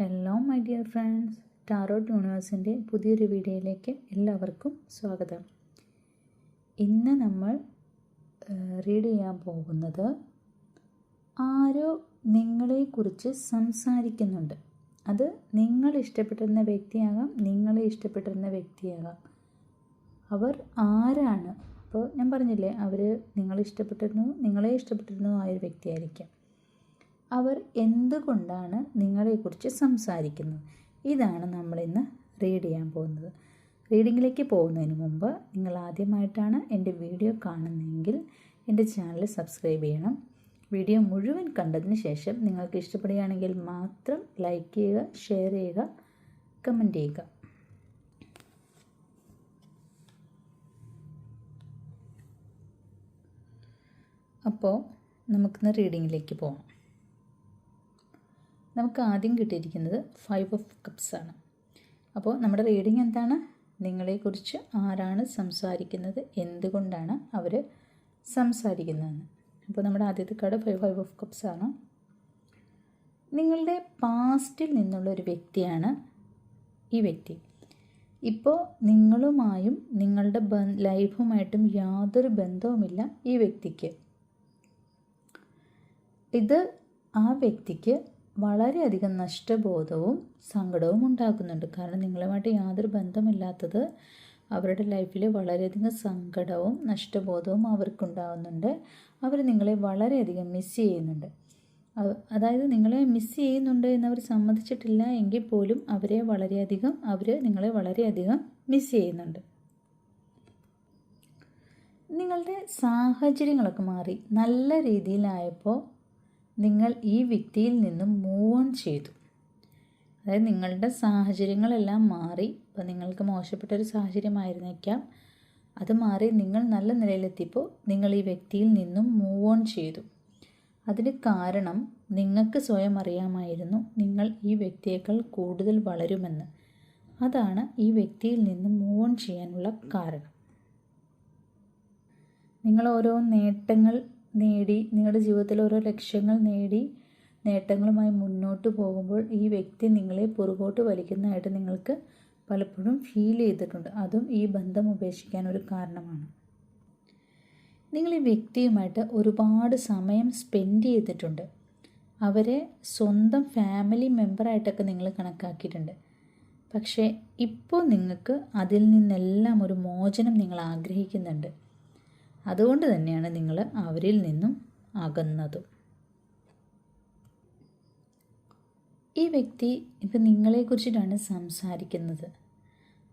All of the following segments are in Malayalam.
Hello my dear friends tarot യൂണിവേഴ്സിന്റെ പുതിയൊരു വീഡിയോയിലേക്ക് എല്ലാവർക്കും സ്വാഗതം. ഇന്ന് നമ്മൾ റീഡ് ചെയ്യാൻ പോകുന്നത് ആരോ നിങ്ങളെക്കുറിച്ച് സംസാരിക്കുന്നുണ്ട്. അത് നിങ്ങൾ ഇഷ്ടപ്പെട്ടിരുന്ന വ്യക്തിയാകാം നിങ്ങളെ ഇഷ്ടപ്പെട്ടിരുന്ന വ്യക്തിയാകാം. അവർ ആരാണ്? അപ്പോൾ ഞാൻ പറഞ്ഞില്ലേ അവർ നിങ്ങളെ ഇഷ്ടപ്പെട്ടിരുന്നു നിങ്ങളെ ഇഷ്ടപ്പെട്ടിരുന്നു ആയ ഒരു വ്യക്തിയായിരിക്കാം. അവർ എന്തുകൊണ്ടാണ് നിങ്ങളെക്കുറിച്ച് സംസാരിക്കുന്നത്? ഇതാണ് നമ്മളിന്ന് റീഡ് ചെയ്യാൻ പോകുന്നത്. റീഡിങ്ങിലേക്ക് പോകുന്നതിന് മുമ്പ് നിങ്ങൾ ആദ്യമായിട്ടാണ് എന്റെ വീഡിയോ കാണുന്നതെങ്കിൽ എന്റെ ചാനൽ സബ്സ്ക്രൈബ് ചെയ്യണം. വീഡിയോ മുഴുവൻ കണ്ടതിന് ശേഷം നിങ്ങൾക്ക് ഇഷ്ടപ്പെടുകയാണെങ്കിൽ മാത്രം ലൈക്ക് ചെയ്യുക ഷെയർ ചെയ്യുക കമന്റ് ചെയ്യുക. അപ്പോൾ നമുക്കിന്ന് റീഡിങ്ങിലേക്ക് പോകാം. നമുക്ക് ആദ്യം കിട്ടിയിരിക്കുന്നത് ഫൈവ് ഓഫ് കപ്സ് ആണ്. അപ്പോൾ നമ്മുടെ റീഡിംഗ് എന്താണ്? നിങ്ങളെക്കുറിച്ച് ആരാണ് സംസാരിക്കുന്നത്? എന്തുകൊണ്ടാണ് അവർ സംസാരിക്കുന്നതെന്ന്. അപ്പോൾ നമ്മുടെ ആദ്യത്തെ card five five of cups ആണ്. നിങ്ങളുടെ പാസ്റ്റിൽ നിന്നുള്ള ഒരു വ്യക്തിയാണ് ഈ വ്യക്തി. ഇപ്പോൾ നിങ്ങളുമായും നിങ്ങളുടെ ബ ലൈഫുമായിട്ടും യാതൊരു ബന്ധവുമില്ല ഈ വ്യക്തിക്ക്. ഇത് ആ വ്യക്തിക്ക് വളരെയധികം നഷ്ടബോധവും സങ്കടവും ഉണ്ടാക്കുന്നുണ്ട്. കാരണം നിങ്ങളുമായിട്ട് യാതൊരു ബന്ധമില്ലാത്തത് അവരുടെ ലൈഫിൽ വളരെയധികം സങ്കടവും നഷ്ടബോധവും അവർക്കുണ്ടാകുന്നുണ്ട് അവർ നിങ്ങളെ വളരെയധികം മിസ് ചെയ്യുന്നുണ്ട്. അതായത് നിങ്ങളെ മിസ് ചെയ്യുന്നുണ്ട് എന്നവർ സമ്മതിച്ചിട്ടില്ല എങ്കിൽ പോലും അവരെ വളരെയധികം അവർ നിങ്ങളെ വളരെയധികം മിസ് ചെയ്യുന്നുണ്ട്. നിങ്ങളുടെ സാഹചര്യങ്ങളൊക്കെ മാറി. നല്ല രീതിയിലായപ്പോൾ നിങ്ങൾ ഈ വ്യക്തിയിൽ നിന്നും മൂവ് ഓൺ ചെയ്തു. അതായത് നിങ്ങളുടെ സാഹചര്യങ്ങളെല്ലാം മാറി. ഇപ്പോൾ നിങ്ങൾക്ക് മോശപ്പെട്ട ഒരു സാഹചര്യമായിരുന്നേക്കാം. അത് മാറി നിങ്ങൾ നല്ല നിലയിലെത്തിയപ്പോൾ നിങ്ങൾ ഈ വ്യക്തിയിൽ നിന്നും മൂവ് ഓൺ ചെയ്തു. അതിന് കാരണം നിങ്ങൾക്ക് സ്വയം അറിയാമായിരുന്നു നിങ്ങൾ ഈ വ്യക്തിയേക്കാൾ കൂടുതൽ വളരുമെന്ന്. അതാണ് ഈ വ്യക്തിയിൽ നിന്നും മൂവ് ഓൺ ചെയ്യാനുള്ള കാരണം. നിങ്ങൾ ഓരോ നേട്ടങ്ങൾ നേടി നിങ്ങളുടെ ജീവിതത്തിൽ ഓരോ ലക്ഷ്യങ്ങൾ നേടി നേട്ടങ്ങളുമായി മുന്നോട്ട് പോകുമ്പോൾ ഈ വ്യക്തി നിങ്ങളെ പുറകോട്ട് വലിക്കുന്നതായിട്ട് നിങ്ങൾക്ക് പലപ്പോഴും ഫീൽ ചെയ്തിട്ടുണ്ട്. അതും ഈ ബന്ധം ഉപേക്ഷിക്കാൻ ഒരു കാരണമാണ്. നിങ്ങൾ ഈ വ്യക്തിയുമായിട്ട് ഒരുപാട് സമയം സ്പെൻഡ് ചെയ്തിട്ടുണ്ട്. അവരെ സ്വന്തം ഫാമിലി മെമ്പറായിട്ടൊക്കെ നിങ്ങൾ കണക്കാക്കിയിട്ടുണ്ട്. പക്ഷേ ഇപ്പോൾ നിങ്ങൾക്ക് അതിൽ നിന്നെല്ലാം ഒരു മോചനം നിങ്ങൾ ആഗ്രഹിക്കുന്നുണ്ട്. അതുകൊണ്ട് തന്നെയാണ് നിങ്ങൾ അവരിൽ നിന്നും അകന്നതും. ഈ വ്യക്തി ഇപ്പം നിങ്ങളെക്കുറിച്ചിട്ടാണ് സംസാരിക്കുന്നത്.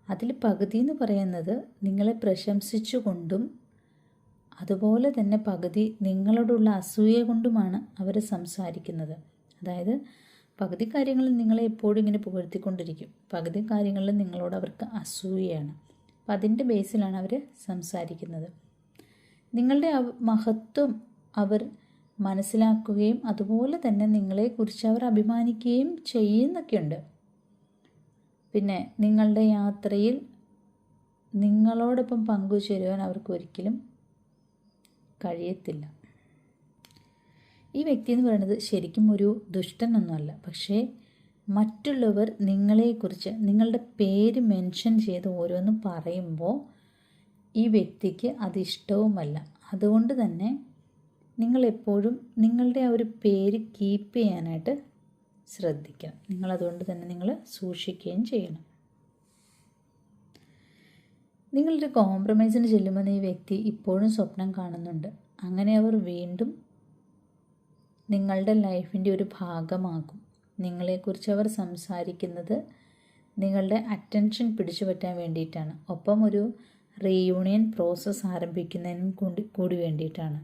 അതിൽ പകുതി എന്ന് പറയുന്നത് നിങ്ങളെ പ്രശംസിച്ചുകൊണ്ടും അതുപോലെ തന്നെ പകുതി നിങ്ങളോടുള്ള അസൂയ കൊണ്ടുമാണ് അവർ സംസാരിക്കുന്നത്. അതായത് പകുതി കാര്യങ്ങളിൽ നിങ്ങളെ എപ്പോഴും ഇങ്ങനെ പുകഴ്ത്തിക്കൊണ്ടിരിക്കും. പകുതി കാര്യങ്ങളിൽ നിങ്ങളോട് അവർക്ക് അസൂയയാണ്. അപ്പം അതിന്റെ ബേസിലാണ് അവർ സംസാരിക്കുന്നത്. നിങ്ങളുടെ മഹത്വം അവർ മനസ്സിലാക്കുകയും അതുപോലെ തന്നെ നിങ്ങളെക്കുറിച്ച് അവർ അഭിമാനിക്കുകയും ചെയ്യുന്നൊക്കെയുണ്ട്. പിന്നെ നിങ്ങളുടെ യാത്രയിൽ നിങ്ങളോടൊപ്പം പങ്കുചേരുവാൻ അവർക്ക് ഒരിക്കലും കഴിയത്തില്ല. ഈ വ്യക്തി എന്ന് പറയുന്നത് ശരിക്കും ഒരു ദുഷ്ടനൊന്നുമല്ല പക്ഷേ മറ്റുള്ളവർ നിങ്ങളെക്കുറിച്ച് നിങ്ങളുടെ പേര് മെൻഷൻ ചെയ്ത് ഓരോന്നും പറയുമ്പോൾ ഈ വ്യക്തിക്ക് അതിഷ്ടവുമല്ല. അതുകൊണ്ട് തന്നെ നിങ്ങളെപ്പോഴും നിങ്ങളുടെ ആ ഒരു പേര് കീപ്പ് ചെയ്യാനായിട്ട് ശ്രദ്ധിക്കണം. നിങ്ങളതുകൊണ്ട് തന്നെ നിങ്ങൾ സൂക്ഷിക്കുകയും ചെയ്യണം. നിങ്ങളൊരു കോംപ്രമൈസിന് ചെല്ലുമെന്ന് ഈ വ്യക്തി ഇപ്പോഴും സ്വപ്നം കാണുന്നുണ്ട്. അങ്ങനെ അവർ വീണ്ടും നിങ്ങളുടെ ലൈഫിന്റെ ഒരു ഭാഗമാകും. നിങ്ങളെക്കുറിച്ച് അവർ സംസാരിക്കുന്നത് നിങ്ങളുടെ അറ്റൻഷൻ പിടിച്ചു പറ്റാൻ വേണ്ടിയിട്ടാണ്. ഒപ്പം ഒരു റീയൂണിയൻ പ്രോസസ്സ് ആരംഭിക്കുന്നതിനും കൂടി കൂടി വേണ്ടിയിട്ടാണ്.